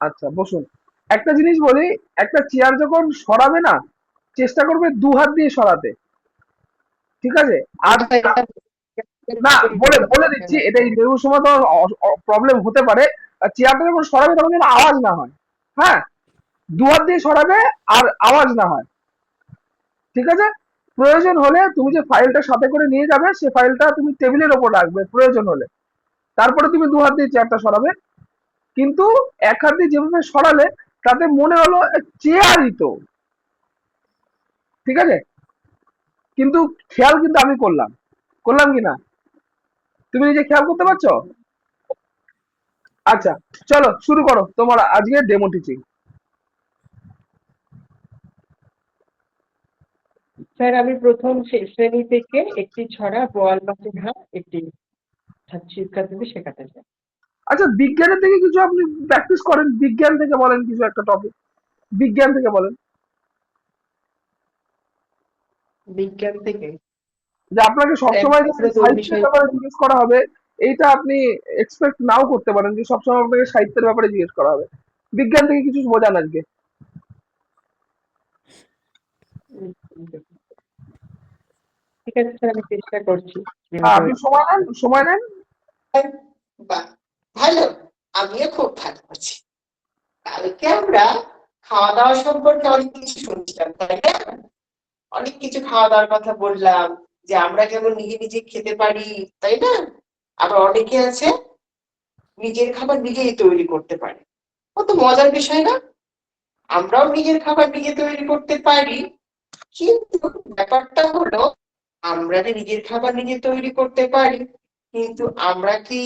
আচ্ছা বসুন। একটা জিনিস বলি, একটা চেয়ার যখন সরাবে না, চেষ্টা করবে দু হাত দিয়ে সরাতে। ঠিক আছে? আর না, বলে বলে দিচ্ছি, এটা ইন্টারভিউর সময় তো প্রবলেম হতে পারে। চেয়ারটা যখন সরাবে, তখন যেন আওয়াজ না হয়। হ্যাঁ? দু হাত দিয়ে সরাবে আর আওয়াজ না হয়। ঠিক আছে? প্রয়োজন হলে তুমি যে ফাইলটা সাথে করে নিয়ে যাবে, সে ফাইলটা তুমি টেবিলের ওপর রাখবে, প্রয়োজন হলে। তারপরে তুমি দু হাত দিয়ে চেয়ারটা সরাবে। কিন্তু এক হাত দিয়ে যেভাবে সরালে, তাতে মনে হলো চেয়ারই তো ঠিক আছে? কিন্তু খেয়াল কিন্তু আমি করলাম। করলাম কি না তুমি নিজে খেয়াল করতে পারছ? আচ্ছা চলো শুরু করো তোমার আজকে ডেমো টিচিং স্যার, আমি প্রথম শ্রেণি থেকে একটি ছড়া, বোয়াল মাছের হাত একটি ছাত্র শিক্ষার্থীদের শেখাতে চাই। আচ্ছা বিজ্ঞানের থেকে কিছু আপনি প্র্যাকটিস করেন? বিজ্ঞান থেকে বলেন কিছু একটা টপিক বিজ্ঞান থেকে বলেন। বিজ্ঞান থেকে? যে আপনাকে সবসময় সাহিত্যের ব্যাপারে জিজ্ঞেস করা হবে এইটা আপনি এক্সপেক্ট নাও করতে পারেন যে সবসময় আপনাকে সাহিত্যের ব্যাপারে জিজ্ঞেস করা হবে। বিজ্ঞান থেকে কিছু বোঝান আজকে। ঠিক আছে স্যার আমি চেষ্টা করছি। আপনি সময় নেন সময় নেন। ভালো, আমিও খুব ভালো আছি। কালকে আমরা খাওয়া দাওয়া সম্পর্কে অনেক কিছু শুনছিলাম, তাই না? অনেক কিছু খাওয়া দাওয়ার কথা বললাম, যে আমরা কেমন নিজে নিজে খেতে পারি, তাই না? আবার অনেকে আছে, নিজের খাবার নিজেই তৈরি করতে পারে। কত মজার বিষয় না? আমরাও নিজের খাবার নিজে তৈরি করতে পারি, কিন্তু ব্যাপারটা হলো, আমরা যে নিজের খাবার নিজে তৈরি করতে পারি, কিন্তু আমরা কি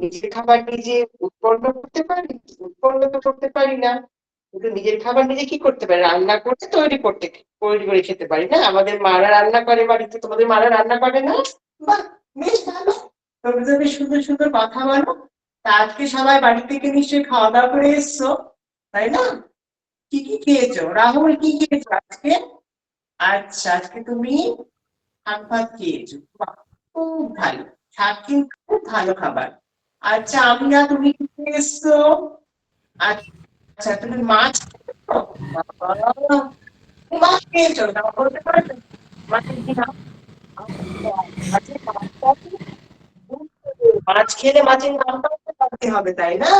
নিজের খাবার নিজে উৎপন্ন করতে পারি উৎপন্ন তো করতে পারি না। কিন্তু নিজের খাবার নিজে কি করতে পারি? রান্না করতে, তৈরি করতে, তৈরি করে খেতে পারি না। আমাদের মারা রান্না করে বাড়িতে, তোমাদের মারা রান্না করে না? বাহ, বেশ ভালো। তোমরা তো সুন্দর সুন্দর কথা বলো। তা আজকে সবাই বাড়ি থেকে নিশ্চয়ই খাওয়া দাওয়া করে এসছো, তাই না? কি কি খেয়েছো? রাহুল কি খেয়েছো আজকে? আচ্ছা আজকে তুমি শাক ভাত খেয়েছো। খুব ভালো। শাক কিন্তু খুব ভালো খাবার। আচ্ছা আমিনা তুমি কি এসছো আচ্ছা তুমি মাছ মাছ খেয়েছো বলতে পারবে মাছের নাম মাছ খেলে মাছের নামটা তো হবে, তাই না?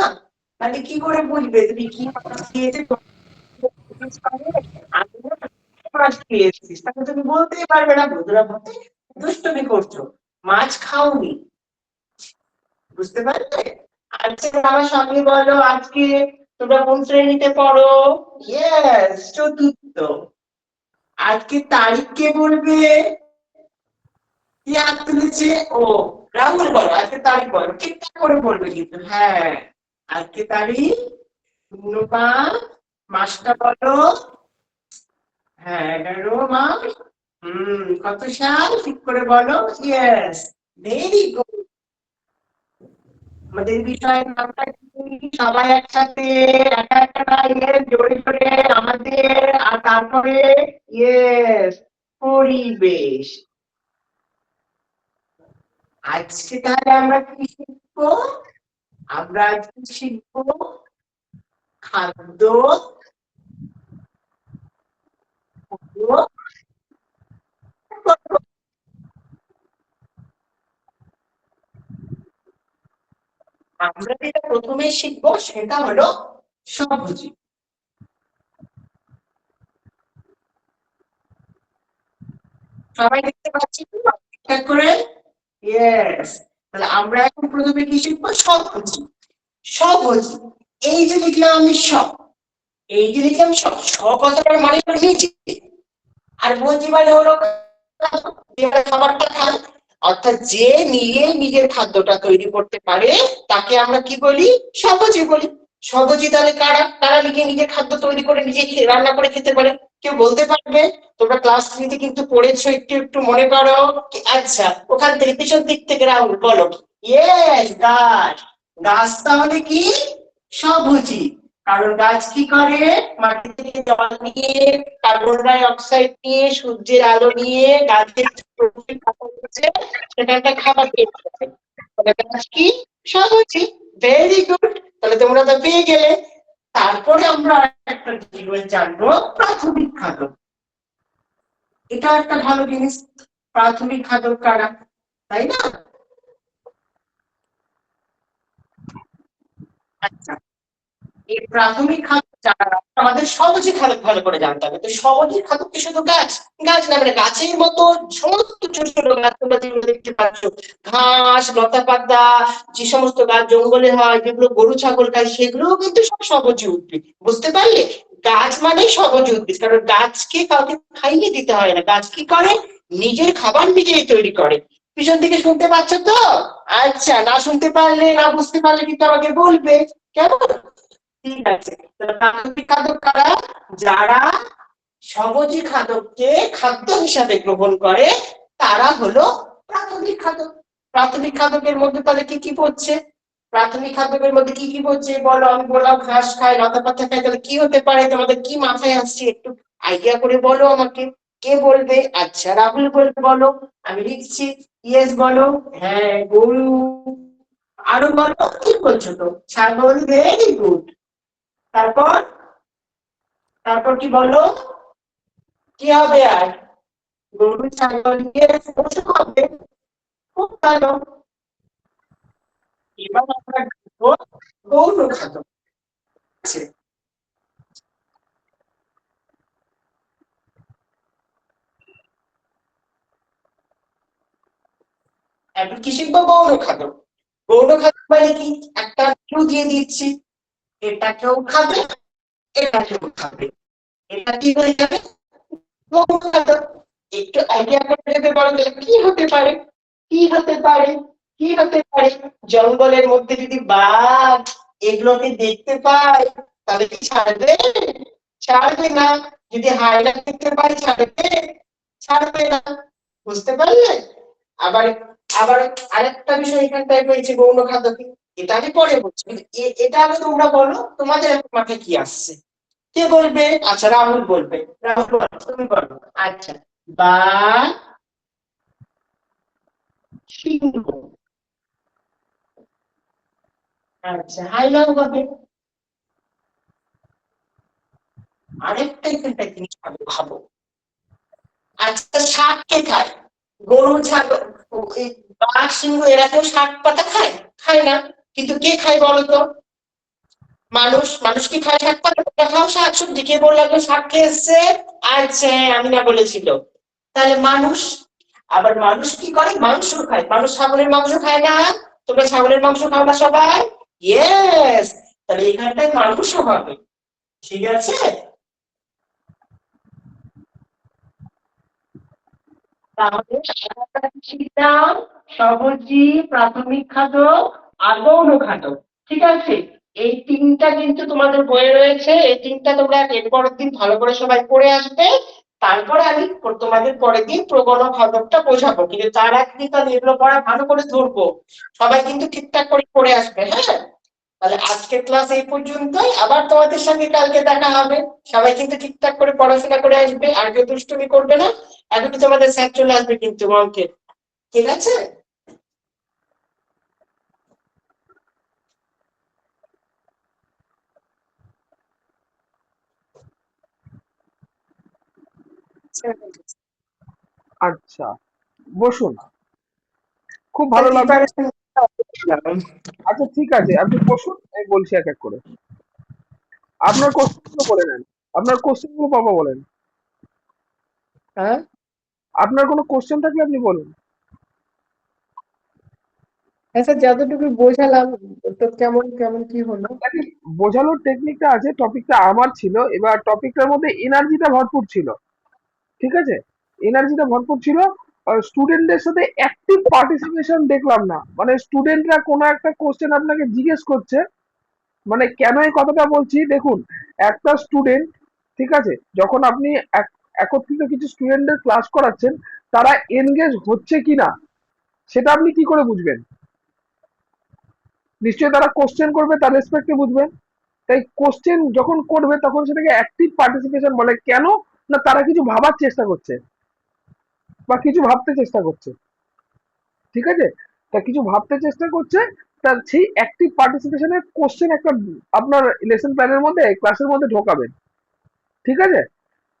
তাহলে কি করে বুঝবে তুমি কি মাছ খেয়েছো? মাছ খেয়েছিস, তাহলে তুমি বলতেই পারবে না, বন্ধুরা, বলতে দুষ্টুমি করছ। মাছ খাওনি। বুঝতে পারলে? আচ্ছা আমার সঙ্গে বলো আজকে তোমরা কোন শ্রেণীতে পড়ো? ইয়েস চতুর্থ। আজকে তারিখ কে বলবে? হাত তুলেছে? ও রাহুল বলো আজকে তারিখ বলো। ঠিকঠাক করে বলবে কিন্তু? হ্যাঁ আজকে তারিখ শূন্য পাঁচ মাসটা বলো। হ্যাঁ এগারো মাস। হম কত সাল? ঠিক করে বলো। ইয়েস ভেরি গুড আমাদের বিষয়ের নামটা সবাই একসাথে একা একটা ইয়ে জোরে জোরে আমাদের আর তারপরে ইয়ে পরিবেশ। আজকে তাহলে আমরা কি শিখব? আমরা আজকে শিখব খাদ্য আমরা যেটা প্রথমে শিখব সেটা হলো সবজি সবাই দেখতে পাচ্ছি ঠিকঠাক করে? তাহলে আমরা এখন প্রথমে কি শিখব? সবজি সবজি এই যে লিখলাম আমি সব এই যে লিখলাম সব স কথাটার মানে আর ভোজি মানে হলো খাবারটা খায় অর্থাৎ যে নিয়ে নিজের খাদ্যটা তৈরি করতে পারে, তাকে আমরা কি বলি? সবজি বলি। সবজি তাহলে কারা? কারা নিজে নিজের খাদ্য তৈরি করে নিজে রান্না করে খেতে পারে। কেউ বলতে পারবে, তোমরা ক্লাস থ্রিতে কিন্তু পড়েছো, একটু একটু মনে করো আচ্ছা ওখান থেকে পিছন দিক থেকে রাহুল বলো ইয়েস গাছ গাছ তাহলে কি? সবুজি। কারণ গাছ কি করে? মাটি থেকে জল নিয়ে, কার্বন ডাই অক্সাইড নিয়ে, সূর্যের আলো নিয়ে গাছের সেটা একটা খাবার পেয়ে গাছ কি? সবুজি। ভেরি গুড তাহলে তোমরা তো পেয়ে গেলে। তারপরে আমরা একটা জিনিস জানব, প্রাথমিক খাদক এটা একটা ভালো জিনিস। প্রাথমিক খাদক কারা? তাই না? আচ্ছা। এই প্রাথমিক খাদ্য যারা আমাদের সবজি খাদ্য ভালো করে জানতে হবে। তো সবজি খাদ্য কি শুধু গাছ? গাছ না মানে গাছের মতো সমস্ত ছোট ছোট গাছ তোমরা যেগুলো দেখতে পাচ্ছ। ঘাস লতা পাতা যে সমস্ত গাছ জঙ্গলে হয়, যেগুলো গরু, ছাগল খায়, সেগুলোও কিন্তু সব সবজি উদ্ভিদ। বুঝতে পারলে? গাছ মানে সবজি উদ্ভিদ, কারণ গাছকে কাউকে খাইয়ে দিতে হয় না। গাছ কি করে? নিজের খাবার নিজেই তৈরি করে। পিছন থেকে শুনতে পাচ্ছ তো? আচ্ছা না শুনতে পারলে, না বুঝতে পারলে কিন্তু আমাকে বলবে। কেমন? ঠিক আছে। প্রাথমিক খাদক কারা? যারা সবজি খাদককে খাদ্য হিসাবে গ্রহণ করে, তারা হলো প্রাথমিক খাদক। প্রাথমিক খাদকের মধ্যে তাহলে কি কি পড়ছে? প্রাথমিক খাদকের মধ্যে কি কি পড়ছে? বলো, আমি বললাম ঘাস খায়, লতা পাতা খায়, তাহলে কি হতে পারে? তোমাদের কি মাথায় আসছে? একটু আইডিয়া করে বলো আমাকে। কে বলবে? আচ্ছা রাহুল বলবে বলো, আমি লিখছি। ইয়েস বলো। হ্যাঁ গরু। আরও বলো, কি বলছো তো ছাগল, ভেরি গুড। তারপর তারপর কি বলো? কি হবে আর? গরু ছাগল নিয়ে পশু হবে খুব ভালো। এবার আমরা গৌণ খাদ্য। আছে এখন কি শিখব? গৌণ খাদ্য। গৌণ খাদ্য মানে কি? একটা ক্লু দিয়ে দিচ্ছি। এটা কেউ খাবে, এটা কেউ খাবে। এটা কি হয়ে যাবে? একটু আইডিয়া করে দেবে বলো তো, কি হতে পারে? কি হতে পারে? কি হতে পারে? জঙ্গলের মধ্যে যদি বাঘ এগুলোকে দেখতে পায়, তাহলে কি ছাড়বে? ছাড়বে না। যদি হায়না দেখতে পাই ছাড়বে। ছাড়বে না। বুঝতে পারলে? আবার আবার আরেকটা বিষয় এখানটায় রয়েছে, গৌণ খাদ্য কি এটা আমি পরে বলছি এটা আগে তোমরা বলো, তোমাদের মাথায় কি আসছে? কে বলবে? আচ্ছা রাহুল বলবে। রাহুল তুমি বলো। আচ্ছা বা সিংহ। আচ্ছা হাইলাও হবে আরেকটা এখানটায় জিনিস ভালো ভাবো? আচ্ছা শাক কে খায়? গরু ছাগল বাঘ সিংহ, এরা কেউ শাক পাতা খায়? খায় না। কিন্তু কে খায় বলতো মানুষ মানুষ কি খায়? শাক তোমরা খাও শাক সবজি কে বলল? শাক খেয়ে এসছে। আচ্ছা আমি না বলেছিল। তাহলে মানুষ, আবার মানুষ কি করে? মাংস খায়। মানুষ ছাগলের মাংস খায় না? তোমরা ছাগলের মাংস খাও না সবাই? ইয়েস তাহলে এখানটায় মানুষও হবে। ঠিক আছে? তাহলে সবজি প্রাথমিক খাদ্য আর গৌণ খাদ্য ঠিক আছে? এই তিনটা কিন্তু তোমাদের বইয়ে রয়েছে, এই তিনটা তোমরা এর পরের দিন ভালো করে সবাই পড়ে আসবে। তারপরে আমি তোমাদের পরের দিন প্রগণ খাদ্যটা বোঝাবো, কিন্তু তার কিন্তু আমি এগুলো পড়া ভালো করে ধরবো। সবাই কিন্তু ঠিকঠাক করে পড়ে আসবে হ্যাঁ? তাহলে আজকের ক্লাস এই পর্যন্তই, আবার তোমাদের সঙ্গে কালকে দেখা হবে। সবাই কিন্তু ঠিকঠাক করে পড়াশোনা করে আসবে, আর কেউ দুষ্টুমি করবে না। এখন তোমাদের স্যার চলে আসবে কিন্তু অঙ্কে ঠিক আছে? আচ্ছা বসুন। খুব ভালো লাগল। আচ্ছা ঠিক আছে আপনি বসুন আমি বলছি এক এক করে। আপনার কোশ্চেন বলে নেন। আপনার কোশ্চেনগুলো বাবা বলেন। হ্যাঁ? আপনার কোনো কোশ্চেন থাকলে আপনি বলুন। হ্যাঁ স্যার যতটুকু বোঝালাম তো কেমন কেমন কি হলো? বোঝানোর টেকনিকটা আছে টপিকটা আমার ছিল এবার টপিকটার মধ্যে এনার্জিটা ভরপুর ছিল। ঠিক আছে? এনার্জিটা ভরপুর ছিল। স্টুডেন্টদের সাথে অ্যাক্টিভ পার্টিসিপেশন দেখলাম না। মানে স্টুডেন্টরা কোনো একটা কোশ্চেন আপনাকে জিজ্ঞেস করছে। মানে কেন এই কথাটা বলছি? দেখুন, একটা স্টুডেন্ট ঠিক আছে? যখন আপনি এক- একত্রিত কিছু স্টুডেন্টদের ক্লাস করাচ্ছেন, তারা এনগেজ হচ্ছে কিনা, সেটা আপনি কি করে বুঝবেন? নিশ্চয়ই তারা কোশ্চেন করবে, তার রেসপেক্টে বুঝবেন তাই কোশ্চেন যখন করবে, তখন সেটাকে অ্যাক্টিভ পার্টিসিপেশন বলে। কেন? না, তারা কিছু ভাবার চেষ্টা করছে। বা কিছু ভাবতে চেষ্টা করছে। ঠিক আছে? তা কিছু ভাবতে চেষ্টা করছে, তার সেই অ্যাক্টিভ পার্টিসিপেশনের কোশ্চেন একটা আপনার লেসন প্ল্যানের মধ্যে ক্লাসের মধ্যে ঢোকাবেন। ঠিক আছে?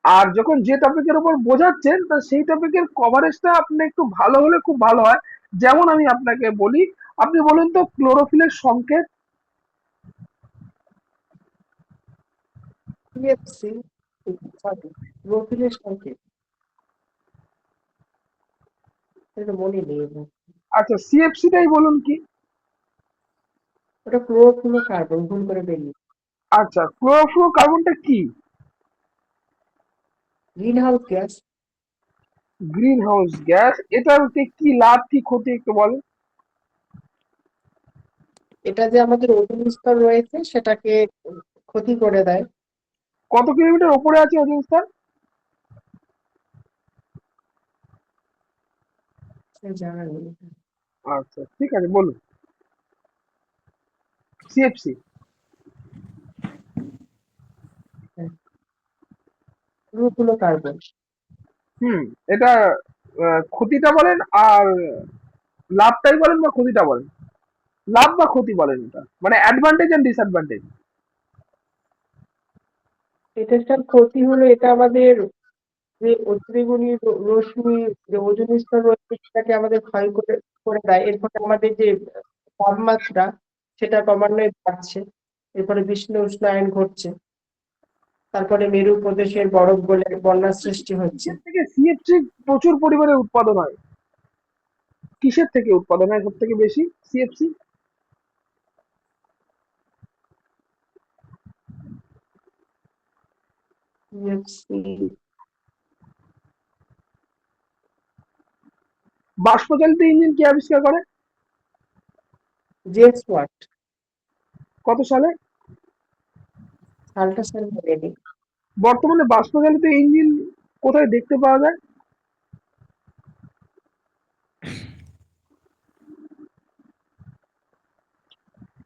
আর যখন যে টপিকের উপর বোঝাচ্ছেন, তা সেই টপিকের কভারেজটা আপনি একটু ভালো হলে খুব ভালো হয়। যেমন আমি আপনাকে বলি, আপনি বলুন তো ক্লোরোফিলের সংকেত? সরি প্রোফিলের সংকেত এটা মনে নেই। আচ্ছা সিএফসিটাই বলুন কি? ওটা ক্লোরোফ্লোরো কার্বন ভুল করে বেরিয়ে। আচ্ছা ক্লোরোফ্লোরো কার্বনটা কি? Greenhouse gas. Green house gas এটাতে কি লাভ কি ক্ষতি একটু বলেন। এটা যে আমাদের ওজন স্তর রয়েছে সেটাকে ক্ষতি করে দেয়। কত কিলোমিটার উপরে আছে ওজন স্তর? নেই আচ্ছা ঠিক আছে বলুন। CFC carbon. হুম এটা ক্ষতিটা বলেন আর লাভটাই বলেন বা ক্ষতিটা বলেন? লাভ বা ক্ষতি বলেন এটা মানে অ্যাডভান্টেজ এন্ড ডিসঅ্যাডভান্টেজ এটা স্যার ক্ষতি হলো এটা আমাদের যে অতিবেগুনি রশ্মি, যে ওজন স্তর রয়েছে সেটাকে আমাদের ক্ষয় করে করে দেয়। এর ফলে আমাদের যে তাপমাত্রা, সেটা ক্রমান্বয়ে বাড়ছে। এরপরে বিষ্ণু উষ্ণায়ন ঘটছে। তারপরে মেরু প্রদেশের বরফ গলে বন্যার সৃষ্টি হচ্ছে। সিএফসি প্রচুর পরিমাণে উৎপাদন হয়। কিসের থেকে উৎপাদন হয় সব থেকে বেশি? সিএফসি বাষ্পচালিত ইঞ্জিন কে আবিষ্কার করে? জেমস ওয়াট কত সালে? সালটা স্যার নেই বর্তমানে বাষ্পচালিত ইঞ্জিন কোথায় দেখতে পাওয়া যায়?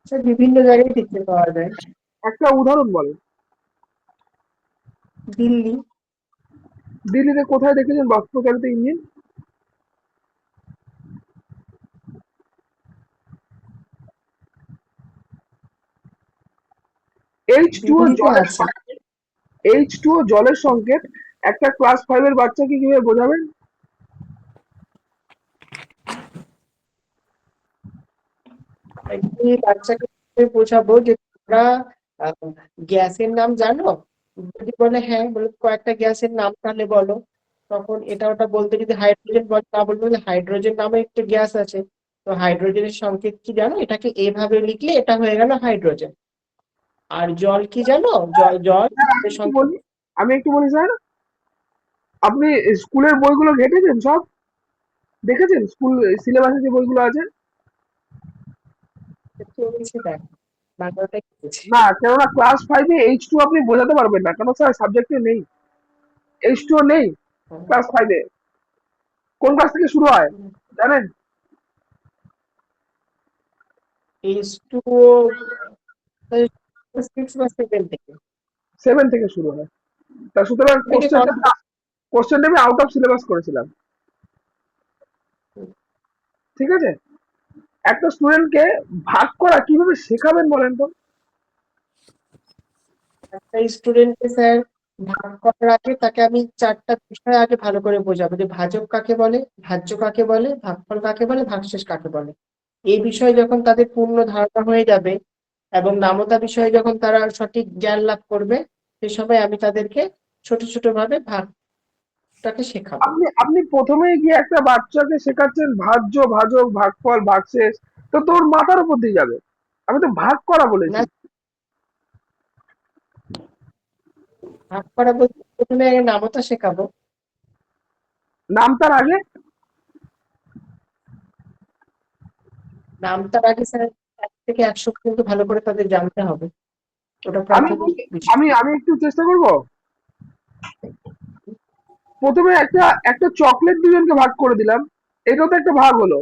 স্যার বিভিন্ন জায়গায় দেখতে পাওয়া যায়। একটা উদাহরণ বলেন। দিল্লি। দিল্লিতে কোথায় দেখেছেন বাষ্পচালিত ইঞ্জিন এইচ টু জলের এইচ টু জলের সংকেত। একটা ক্লাস ফাইভের বাচ্চাকে কীভাবে বোঝাবেন? বাচ্চাকে বোঝাবো যে তোমরা গ্যাসের নাম জানো? যদি বলে হ্যাঁ বলে কয়েকটা গ্যাসের নাম তাহলে বলো। তখন এটা ওটা বলতে যদি হাইড্রোজেন বলে তা বলব যে হাইড্রোজেন নামে একটা গ্যাস আছে। তো হাইড্রোজেনের সংকেত কি জানো? এটাকে এভাবে লিখলে এটা হয়ে গেল হাইড্রোজেন। আর জল কি জানো? জল জল আমি একটু বলি স্যার। আপনি স্কুলের বইগুলো ঘেটেছেন সব? দেখেছেন স্কুল সিলেবাসে যে বইগুলো আছে? দেখ। না কেননা ক্লাস ফাইভে এইচ টু আপনি বোঝাতে পারবেন না কেন স্যার সাবজেক্টে নেই। এইচ টু নেই ক্লাস ফাইভে কোন ক্লাস থেকে শুরু হয়? জানেন? এইচ টু সেভেন থেকে। শুরু হয়। তা সুতরাং কোশ্চেন কোশ্চেনটা আমি আউট অফ সিলেবাস করেছিলাম। ঠিক আছে? একটা স্টুডেন্টকে ভাগ করা কীভাবে শেখাবেন বলেন তো? একটা স্টুডেন্টকে স্যার ভাগ করার আগে তাকে আমি চারটা বিষয় আগে ভালো করে বোঝাবো। যে ভাজক কাকে বলে, ভাজ্য কাকে বলে, ভাগফল কাকে বলে, ভাগশেষ কাকে বলে। এই বিষয়ে যখন তাদের পূর্ণ ধারণা হয়ে যাবে এবং নামতা বিষয়ে যখন তারা সঠিক জ্ঞান লাভ করবে, সে সময় আমি তাদেরকে ছোট ছোট ভাবে ভাগটাকে শেখাবো। আপনি আপনি প্রথমে গিয়ে একটা বাচ্চাকে শেখাচ্ছেন ভাজ্য ভাজক ভাগফল ভাগশেষ তো তোর মাথার উপর দিয়ে যাবে। আমি তো ভাগ করা বলেছি। ভাগ করা বলতে প্রথমে নামতা শেখাবো। নাম তার আগে? নামতার আগে স্যার এক থেকে একশো পর্যন্ত ভালো করে তাদের জানতে হবে। ওটা আমি আমি আমি একটু চেষ্টা করব? প্রথমে একটা একটা চকলেট দুজনকে ভাগ করে দিলাম। এটাও তো একটা ভাগ হলো।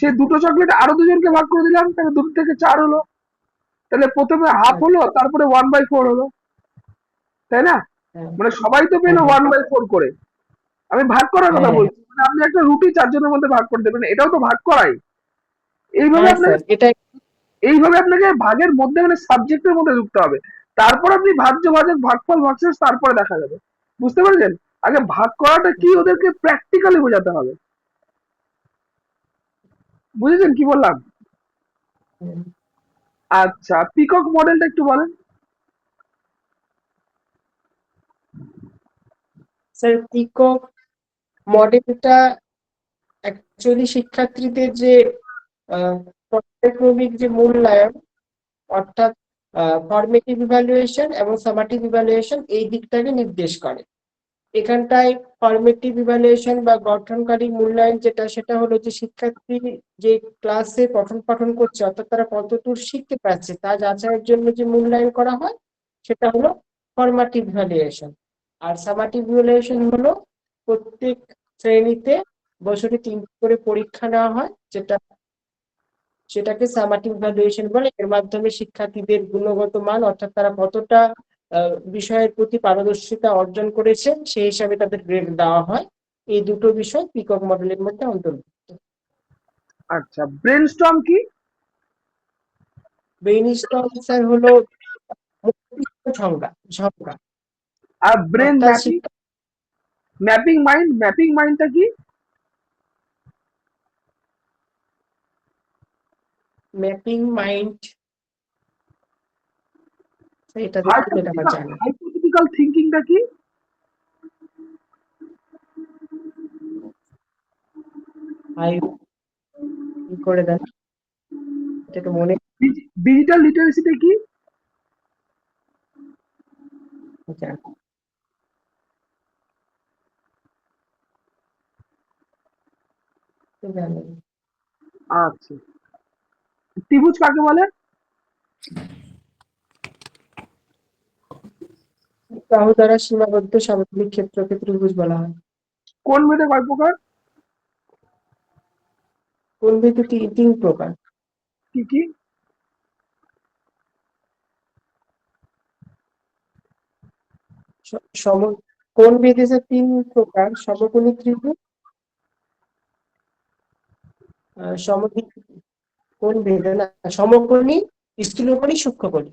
সে দুটো চকলেট আরও দুজনকে ভাগ করে দিলাম তাহলে দুটো থেকে চার হলো। তাহলে প্রথমে হাফ হলো তারপরে ওয়ান বাই ফোর হলো। তাই না? হ্যাঁ। মানে সবাই তো পেল হ্যাঁ। ওয়ান বাই ফোর করে। আমি ভাগ করার কথা হ্যাঁ। বলছি মানে আপনি একটা রুটি চারজনের মধ্যে ভাগ করে দেবেন এটাও তো ভাগ করাই। এইভাবে হ্যাঁ আপনাকে এইভাবে আপনাকে ভাগের মধ্যে মানে সাবজেক্টের মধ্যে ঢুকতে হবে। তারপর আপনি ভাজ্য ভাজক ভাগফল ভাগশেষ তারপরে দেখা যাবে। বুঝতে পারছেন? আগে ভাগ করাটা কি ওদেরকে প্র্যাকটিক্যালি বোঝাতে হবে? বুঝেছেন কি বললাম? আচ্ছা পিকক মডেলটা একটু বলেন। স্যার পিকক মডেলটা অ্যাকচুয়ালি শিক্ষার্থীদের যে পর্যায়ক্রমিক যে মূল্যায়ন, অর্থাৎ ফর্মেটিভ ইভ্যালুয়েশন এবং সামাটিভ ইভ্যালুয়েশন এই দিকটাকে নির্দেশ করে। এখানটায় ফর্মেটিভ ইভ্যালুয়েশন বা গঠনকারী মূল্যায়ন যেটা, সেটা হলো যে শিক্ষার্থী যে ক্লাসে পঠন পাঠন করছে, অর্থাৎ তারা কতদূর শিখতে পারছে, তা যাচাইয়ের জন্য যে মূল্যায়ন করা হয়, সেটা হলো ফর্মাটিভ ভ্যালুয়েশন আর সামাটিভ ভ্যালুয়েশন হলো প্রত্যেক শ্রেণীতে বছরে তিনটি করে পরীক্ষা নেওয়া হয়, যেটা সেটাকে সামাটিভ ভ্যালুয়েশন বলে। এর মাধ্যমে শিক্ষার্থীদের গুণগত মান অর্থাৎ তারা কতটা বিষয়ের প্রতি পারদর্শিতা অর্জন করেছে সেই হিসাবে তাদের গ্রেড দেওয়া হয়। এই দুটো বিষয় পিকক মডেলের মধ্যে অন্তর্ভুক্ত। আচ্ছা ব্রেন স্টর্ম কি? ব্রেইনস্টর্ম স্যার হলো সংজ্ঞা সংজ্ঞা। আর brain mapping mapping mind mapping মাইন্ডটা কি? ম্যাপিং মাইন্ড এটা দেখতে এটা আমার জানা হাইপোথেটিক্যাল থিঙ্কিংটা কি আই কি করে দেন এটা একটু মনে ডিজিটাল লিটারেসিটা কি জানা জানেন আচ্ছা ত্রিভুজ কাকে বলে? বাহু দ্বারা সীমাবদ্ধ সামগ্রিক ক্ষেত্রকে ত্রিভুজ বলা হয়। কোন ভেদে কয় প্রকার? কোন তি- তিন প্রকার? কি কি? সম কোন বিদেশে তিন প্রকার? সমকোণী ত্রিভুজ? আহ, সমদ্বি কোন ভেদে না সমকোণী স্থূলকোণী সূক্ষ্মকোণী?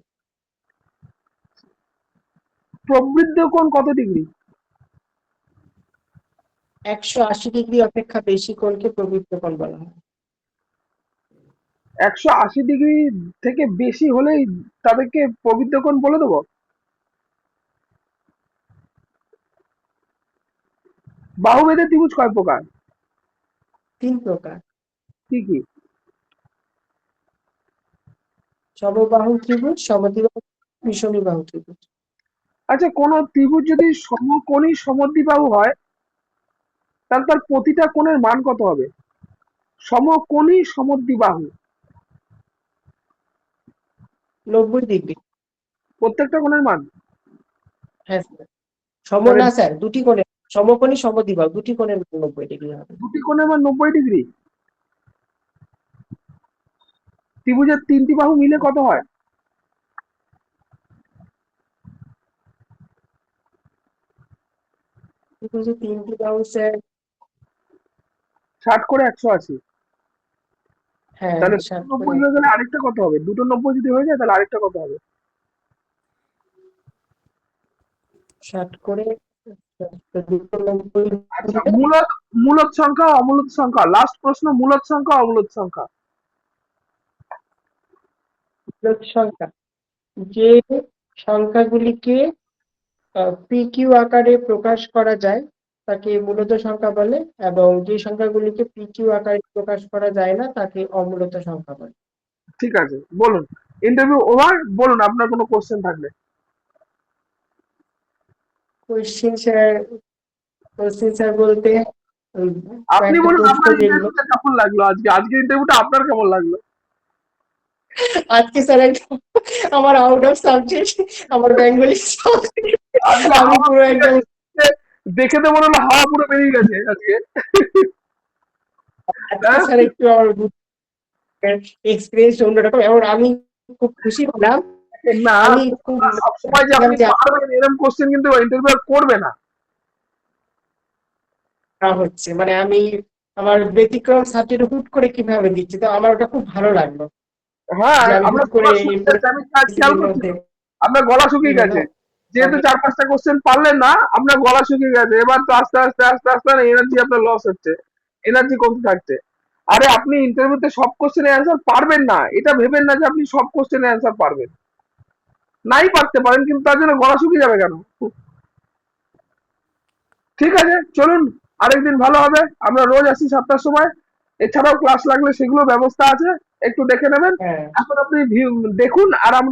প্রবৃদ্ধ কোণ কত ডিগ্রি? একশো আশি ডিগ্রি অপেক্ষা বেশি কোণকে প্রবৃত্ত কোণ বলা হয়। একশো আশি ডিগ্রি থেকে বেশি হলেই তাদেরকে প্রবৃদ্ধ কোণ বলে দেবো? বাহুভেদে ত্রিভুজ কয় প্রকার? তিন প্রকার। কি কি? সমবাহু ত্রিভুজ সমদ্বিবাহু বিষমীবাহু ত্রিভুজ। আচ্ছা কোন ত্রিভুজ যদি সমকোণী সমদ্বিবাহু হয় তাহলে তার প্রতিটা কোণের মান কত হবে? সমকোণী সমদ্বিবাহু। নব্বই ডিগ্রি। প্রত্যেকটা কোণের মান? হ্যাঁ স্যার। সম না স্যার দুটি কোণে সমকোণী সমদ্বিবাহু দুটি কোণের নব্বই ডিগ্রি হবে। দুটি কোণের মান নব্বই ডিগ্রি? ত্রিভুজের তিনটি বাহু মিলে কত হয়? তিনটি বাহু স্যার। ষাট করে একশো আশি। হ্যাঁ তাহলে ষাট নব্বই হয়ে গেলে আরেকটা কত হবে? দুটো নব্বই যদি হয়ে যায় তাহলে আরেকটা কত হবে? ষাট করে আচ্ছা মূলত মূলত সংখ্যা অমূলত সংখ্যা। লাস্ট প্রশ্ন মূলত সংখ্যা অমূলত সংখ্যা। মূলত সংখ্যা। যে সংখ্যাগুলিকে পি কিউ আকারে প্রকাশ করা যায় তাকে মূলত সংখ্যা বলে এবং যে সংখ্যাগুলিকে পি কিউ আকারে প্রকাশ করা যায় না তাকে অমূলত সংখ্যা বলে। ঠিক আছে বলুন। ইন্টারভিউ ওভার বলুন আপনার কোনো কোশ্চেন থাকলে। কোশ্চিন স্যার কোশ্চিন স্যার বলতে আপনি বলুন আপনার ইন্টারভিউটা কেমন লাগল আজকে? আজকে ইন্টারভিউটা আপনার কেমন লাগল? আজকে স্যার একদম আমার আউট অফ সাবজেক্ট আমার বেঙ্গলি আমি পুরো একদম দেখে তো মনে হলো হাওয়া পুরো বেরিয়ে গেছে আজকে। স্যার একটু আমার এক্সপিরিয়েন্স অন্যরকম এবং আমি খুব খুশি হলাম। না আমি খুব সবসময় যে আপনি পারবেন এরকম কোশ্চেন কিন্তু ইন্টারভিউ করবে না। হচ্ছে মানে আমি আমার ব্যতিক্রম সাবজেক্ট হুট করে কীভাবে দিচ্ছি তো আমার ওটা খুব ভালো লাগল। হ্যাঁ আমরা করে গলা শুকিয়ে গেছে, শুকিয়ে গেছে। যেহেতু চার পাঁচটা কোশ্চেন পারলেন না আপনার গলা শুকিয়ে গেছে। এবার তো আস্তে আস্তে আস্তে আস্তে এনার্জি আপনার লস হচ্ছে। এনার্জি কমতে থাকছে। আরে আপনি ইন্টারভিউতে সব কোশ্চেনের অ্যান্সার পারবেন না। এটা ভেবেন না যে আপনি সব কোশ্চেনের অ্যান্সার পারবেন। নাই পারতে পারেন কিন্তু তার জন্য গলা শুকিয়ে যাবে কেন? ঠিক আছে চলুন আরেকদিন ভালো হবে। আমরা রোজ আসি সাতটার সময়। এছাড়াও ক্লাস লাগলে সেগুলো ব্যবস্থা আছে। একটু দেখে নেবেন। হ্যাঁ। এখন আপনি দেখুন আর আমরা